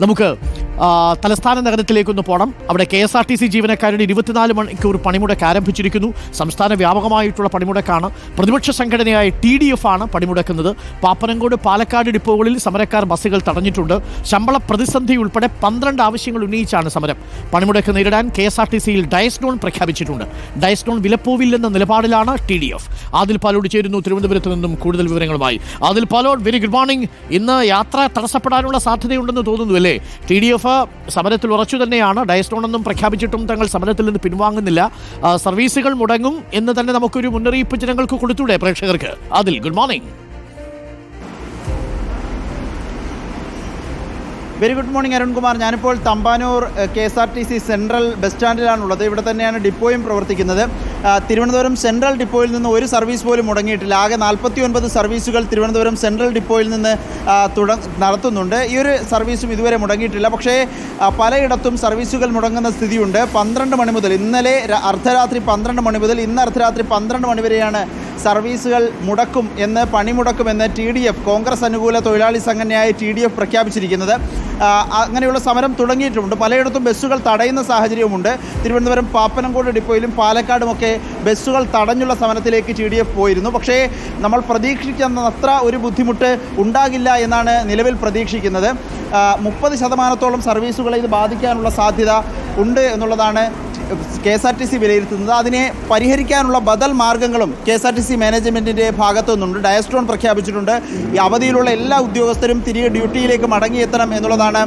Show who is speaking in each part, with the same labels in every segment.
Speaker 1: നമുക്ക് തലസ്ഥാന നഗരത്തിലേക്കൊന്ന് പോകണം അവിടെ K S R T C ജീവനക്കാരുടെ ഇരുപത്തിനാല് മണിക്കൂർ പണിമുടക്ക് ആരംഭിച്ചിരിക്കുന്നു. സംസ്ഥാന വ്യാപകമായിട്ടുള്ള പണിമുടക്കാണ്. പ്രതിപക്ഷ സംഘടനയായ ടി ഡി എഫ് ആണ് പണിമുടക്കുന്നത്. പാപ്പനങ്കോട് പാലക്കാട് ഡിപ്പോകളിൽ സമരക്കാർ ബസ്സുകൾ തടഞ്ഞിട്ടുണ്ട്. ശമ്പള പ്രതിസന്ധി ഉൾപ്പെടെ പന്ത്രണ്ട് ആവശ്യങ്ങൾ ഉന്നയിച്ചാണ് സമരം. പണിമുടക്ക് നേരിടാൻ കെ എസ് ആർ ടി സിയിൽ ഡയസ്നോൺ പ്രഖ്യാപിച്ചിട്ടുണ്ട്. ഡയസ്നോൺ വിലപ്പോവില്ലെന്ന നിലപാടിലാണ് T D F. Adil Palode ചേരുന്നു തിരുവനന്തപുരത്ത് നിന്നും കൂടുതൽ വിവരങ്ങളുമായി. Adil Palode very good morning ഇന്ന് യാത്ര തടസ്സപ്പെടാനുള്ള സാധ്യതയുണ്ടെന്ന് തോന്നുന്നു അല്ലേ? ടി ഡി എഫ് സമരത്തിൽ ഉറച്ചു തന്നെയാണ്. ഡയസ്റ്റോണെന്നും പ്രഖ്യാപിച്ചിട്ടും തങ്ങൾ സമരത്തിൽ നിന്ന് പിൻവാങ്ങുന്നില്ല. സർവീസുകൾ മുടങ്ങും എന്ന് തന്നെ നമുക്കൊരു മുന്നറിയിപ്പ് ജനങ്ങൾക്ക് കൊടുത്തൂടെ പ്രേക്ഷകർക്ക്? അതിൽ good morning.
Speaker 2: Very good morning Arunkumar ഞാനിപ്പോൾ Thampanoor K S R T C central bus സ്റ്റാൻഡിലാണുള്ളത്. ഇവിടെ തന്നെയാണ് ഡിപ്പോയും പ്രവർത്തിക്കുന്നത്. തിരുവനന്തപുരം സെൻട്രൽ ഡിപ്പോയിൽ നിന്ന് ഒരു സർവീസ് പോലും മുടങ്ങിയിട്ടില്ല. ആകെ നാൽപ്പത്തി ഒൻപത് സർവീസുകൾ തിരുവനന്തപുരം സെൻട്രൽ ഡിപ്പോയിൽ നിന്ന് തുട നടത്തുന്നുണ്ട്. ഈ ഒരു സർവീസും ഇതുവരെ മുടങ്ങിയിട്ടില്ല. പക്ഷേ പലയിടത്തും സർവീസുകൾ മുടങ്ങുന്ന സ്ഥിതിയുണ്ട്. പന്ത്രണ്ട് മണി മുതൽ ഇന്നലെ അർദ്ധരാത്രി പന്ത്രണ്ട് മണി മുതൽ ഇന്ന് അർദ്ധരാത്രി പന്ത്രണ്ട് മണി വരെയാണ് സർവീസുകൾ മുടക്കും എന്ന് പണിമുടക്കുമെന്ന് ടി ഡി എഫ് കോൺഗ്രസ് അനുകൂല തൊഴിലാളി സംഘടനയായ ടി ഡി എഫ് പ്രഖ്യാപിച്ചിരിക്കുന്നത്. അങ്ങനെയുള്ള സമരം തുടങ്ങിയിട്ടുമുണ്ട് പലയിടത്തും ബസ്സുകൾ തടയുന്ന സാഹചര്യവുമുണ്ട്. തിരുവനന്തപുരം പാപ്പനംകോട് ഡിപ്പോയിലും പാലക്കാടുമൊക്കെ ബസ്സുകൾ തടഞ്ഞുള്ള സമരത്തിലേക്ക് ടി ഡി എഫ് പോയിരുന്നു. പക്ഷേ നമ്മൾ പ്രതീക്ഷിക്കുന്ന അത്ര ഒരു ബുദ്ധിമുട്ട് ഉണ്ടാകില്ല എന്നാണ് നിലവിൽ പ്രതീക്ഷിക്കുന്നത്. മുപ്പത് ശതമാനത്തോളം സർവീസുകളെ ഇത് ബാധിക്കാനുള്ള സാധ്യത ഉണ്ട് എന്നുള്ളതാണ് K S R T C വിലയിരുത്തുന്നത്. അതിനെ പരിഹരിക്കാനുള്ള ബദൽ മാർഗങ്ങളും K S R T C മാനേജ്മെന്റിന്റെ ഭാഗത്തു നിന്നുണ്ട് ഡയസ്ട്രോൺ പ്രഖ്യാപിച്ചിട്ടുണ്ട്. ഈ അവധിയിലുള്ള എല്ലാ ഉദ്യോഗസ്ഥരും തിരികെ ഡ്യൂട്ടിയിലേക്ക് മടങ്ങിയെത്തണം എന്നുള്ളതാണ്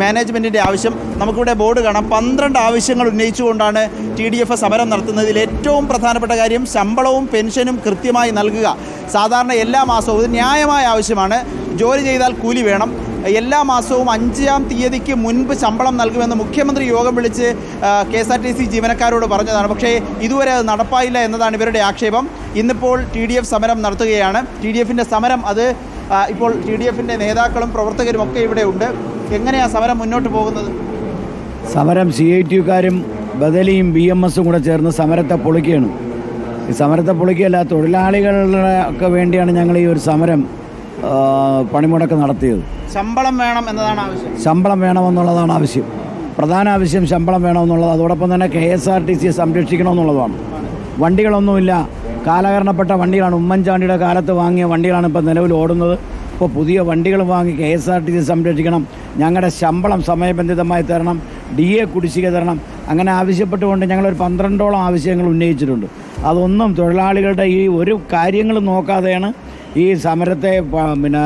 Speaker 2: മാനേജ്മെന്റിന്റെ ആവശ്യം. നമുക്കിവിടെ ബോർഡ് കാണാം. പന്ത്രണ്ട് ആവശ്യങ്ങൾ ഉന്നയിച്ചുകൊണ്ടാണ് ടി ഡി എഫ് സമരം നടത്തുന്നതിൽ ഏറ്റവും പ്രധാനപ്പെട്ട കാര്യം ശമ്പളവും പെൻഷനും കൃത്യമായി നൽകുക. സാധാരണ എല്ലാ മാസവും ഇത് ന്യായമായ ആവശ്യമാണ്. ജോലി ചെയ്താൽ കൂലി വേണം. എല്ലാ മാസവും അഞ്ചാം തീയതിക്ക് മുൻപ് ശമ്പളം നൽകുമെന്ന് മുഖ്യമന്ത്രി യോഗം വിളിച്ച് K S R T C ജീവനക്കാരോട് പറഞ്ഞതാണ്. പക്ഷേ ഇതുവരെ അത് നടപ്പായില്ല എന്നതാണ് ഇവരുടെ ആക്ഷേപം. ഇന്നിപ്പോൾ ടി ഡി എഫ് സമരം നടത്തുകയാണ്. ടി ഡി എഫിന്റെ സമരം അത് ഇപ്പോൾ ടി ഡി എഫിന്റെ നേതാക്കളും പ്രവർത്തകരും ഒക്കെ ഇവിടെ ഉണ്ട്. എങ്ങനെയാണ് സമരം മുന്നോട്ട് പോകുന്നത്?
Speaker 3: സമരം സി ഐ ടിയുകാരും ബദലിയും ബി എം എസും കൂടെ ചേർന്ന് സമരത്തെ പൊളിക്കുകയാണ്. ഈ സമരത്തെ പൊളിക്കുകയല്ല തൊഴിലാളികളുടെ ഒക്കെ വേണ്ടിയാണ് ഞങ്ങൾ ഈ ഒരു സമരം പണിമുടക്ക് നടത്തിയത്.
Speaker 2: ശമ്പളം വേണം എന്നതാണ് ആവശ്യം.
Speaker 3: ശമ്പളം വേണമെന്നുള്ളതാണ് ആവശ്യം. പ്രധാന ആവശ്യം ശമ്പളം വേണമെന്നുള്ളത് അതോടൊപ്പം തന്നെ കെ എസ് ആർ ടി സിയെ സംരക്ഷിക്കണമെന്നുള്ളതാണ്. വണ്ടികളൊന്നുമില്ല. കാലഹരണപ്പെട്ട വണ്ടികളാണ്. ഉമ്മൻചാണ്ടിയുടെ കാലത്ത് വാങ്ങിയ വണ്ടികളാണ് ഇപ്പോൾ നിലവിൽ ഓടുന്നത്. ഇപ്പോൾ പുതിയ വണ്ടികൾ വാങ്ങി K S R T C സംരക്ഷിക്കണം. ഞങ്ങളുടെ ശമ്പളം സമയബന്ധിതമായി തരണം. ഡി എ കുടിശ്ശിക തരണം. അങ്ങനെ ആവശ്യപ്പെട്ടുകൊണ്ട് ഞങ്ങളൊരു പന്ത്രണ്ടോളം ആവശ്യങ്ങൾ ഉന്നയിച്ചിട്ടുണ്ട്. അതൊന്നും തൊഴിലാളികളുടെ ഈ ഒരു കാര്യങ്ങൾ നോക്കാതെയാണ് ഈ സമരത്തെ പിന്നെ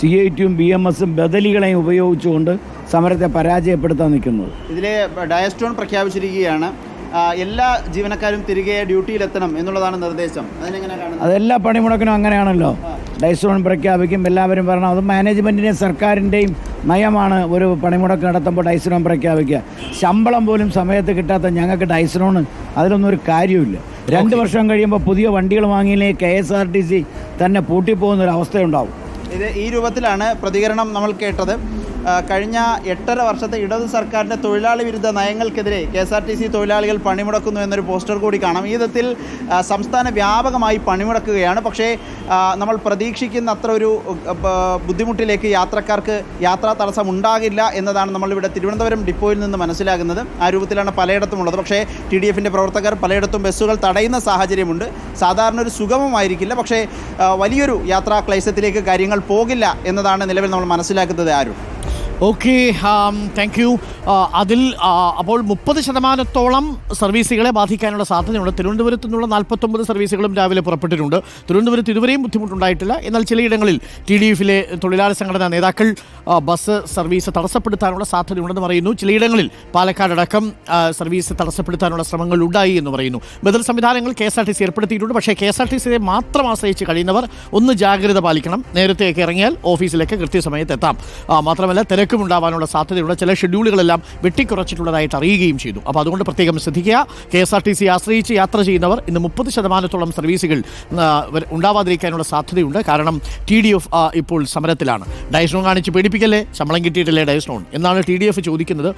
Speaker 3: സി ഐ ടിയും ബി എം എസും ബദലികളെയും ഉപയോഗിച്ചുകൊണ്ട് സമരത്തെ പരാജയപ്പെടുത്താൻ നിൽക്കുന്നത്.
Speaker 2: ഇതിൽ ഡയസ്റ്റോൺ പ്രഖ്യാപിച്ചിരിക്കുകയാണ്. എല്ലാ ജീവനക്കാരും തിരികെ ഡ്യൂട്ടിയിലെത്തണം എന്നുള്ളതാണ് നിർദ്ദേശം.
Speaker 3: അതെല്ലാ പണിമുടക്കിനും അങ്ങനെയാണല്ലോ. ഡൈസോൺ പ്രഖ്യാപിക്കും എല്ലാവരും പറയണം അത് മാനേജ്മെന്റിന്റെയും സർക്കാരിന്റെയും നയമാണ് ഒരു പണിമുടക്ക് നടത്തുമ്പോൾ ഡൈസലോൺ പ്രഖ്യാപിക്കുക. ശമ്പളം പോലും സമയത്ത് കിട്ടാത്ത ഞങ്ങൾക്ക് ഡൈസലോൺ അതിലൊന്നും ഒരു കാര്യമില്ല രണ്ട് വർഷം കഴിയുമ്പോൾ പുതിയ വണ്ടികൾ വാങ്ങിയില്ലെങ്കിൽ K S R T C തന്നെ പൂട്ടിപ്പോകുന്ന ഒരു അവസ്ഥയുണ്ടാവും.
Speaker 2: ഇത് ഈ രൂപത്തിലാണ് പ്രതികരണം നമ്മൾ കേട്ടത്. കഴിഞ്ഞ എട്ടര വർഷത്തെ ഇടതു സർക്കാരിന്റെ തൊഴിലാളി വിരുദ്ധ നയങ്ങൾക്കെതിരെ K S R T C തൊഴിലാളികൾ പണിമുടക്കുന്നു എന്നൊരു പോസ്റ്റർ കൂടി കാണാം. ഈ വിധത്തിൽ സംസ്ഥാന വ്യാപകമായി പണിമുടക്കുകയാണ്. പക്ഷേ നമ്മൾ പ്രതീക്ഷിക്കുന്ന അത്ര ഒരു ബുദ്ധിമുട്ടിലേക്ക് യാത്രക്കാർക്ക് യാത്രാ തടസ്സം ഉണ്ടാകില്ല എന്നതാണ് നമ്മളിവിടെ തിരുവനന്തപുരം ഡിപ്പോയിൽ നിന്ന് മനസ്സിലാകുന്നത്. ആ രൂപത്തിലാണ് പലയിടത്തും ഉള്ളത്. പക്ഷേ ടി ഡി എഫിന്റെ പ്രവർത്തകർ പലയിടത്തും ബസ്സുകൾ തടയുന്ന സാഹചര്യമുണ്ട്. സാധാരണ ഒരു സുഗമമായിരിക്കില്ല. പക്ഷേ വലിയൊരു യാത്രാ ക്ലേശത്തിലേക്ക് കാര്യങ്ങൾ പോകില്ല എന്നതാണ് നിലവിൽ നമ്മൾ മനസ്സിലാക്കുന്നത് ആരും.
Speaker 1: ഓക്കെ താങ്ക് യു അതിൽ അപ്പോൾ മുപ്പത് ശതമാനത്തോളം സർവീസുകളെ ബാധിക്കാനുള്ള സാധ്യതയുണ്ട്. തിരുവനന്തപുരത്തു നിന്നുള്ള നാൽപ്പത്തൊമ്പത് സർവീസുകളും രാവിലെ പുറപ്പെട്ടിട്ടുണ്ട്. തിരുവനന്തപുരത്ത് ഇതുവരെയും ബുദ്ധിമുട്ടുണ്ടായിട്ടില്ല. എന്നാൽ ചിലയിടങ്ങളിൽ ടി ഡി എഫിലെ തൊഴിലാളി സംഘടനാ നേതാക്കൾ ബസ് സർവീസ് തടസ്സപ്പെടുത്താനുള്ള സാധ്യതയുണ്ടെന്ന് പറയുന്നു. ചിലയിടങ്ങളിൽ പാലക്കാടടക്കം സർവീസ് തടസ്സപ്പെടുത്താനുള്ള ശ്രമങ്ങൾ ഉണ്ടായി എന്ന് പറയുന്നു. ബദൽ സംവിധാനങ്ങൾ K S R T C ഏർപ്പെടുത്തിയിട്ടുണ്ട്. പക്ഷേ കെ എസ് ആർ ടി സിയെ മാത്രം ആശ്രയിച്ച് കഴിയുന്നവർ ഒന്ന് ജാഗ്രത പാലിക്കണം. നേരത്തെയൊക്കെ ഇറങ്ങിയാൽ ഓഫീസിലേക്ക് കൃത്യസമയത്ത് എത്താം. മാത്രമല്ല തിരക്കും ഉണ്ടാവാനുള്ള സാധ്യതയുള്ള ചില ഷെഡ്യൂളുകളെല്ലാം വെട്ടിക്കുറച്ചിട്ടുള്ളതായിട്ട് അറിയുകയും ചെയ്തു. അപ്പോൾ അതുകൊണ്ട് പ്രത്യേകം ശ്രദ്ധിക്കുക. K S R T C ആശ്രയിച്ച് യാത്ര ചെയ്യുന്നവർ ഇന്ന് മുപ്പത് ശതമാനത്തോളം സർവീസുകൾ ഉണ്ടാവാതിരിക്കാനുള്ള സാധ്യതയുണ്ട്. കാരണം ടി ഡി എഫ് ഇപ്പോൾ സമരത്തിലാണ്. ഡയസ്നോൺ കാണിച്ച് പേടിപ്പിക്കല്ലേ? ശമ്പളം കിട്ടിയിട്ടില്ലേ ഡയസ്നോൺ എന്നാണ് ടി ഡി എഫ് ചോദിക്കുന്നത്.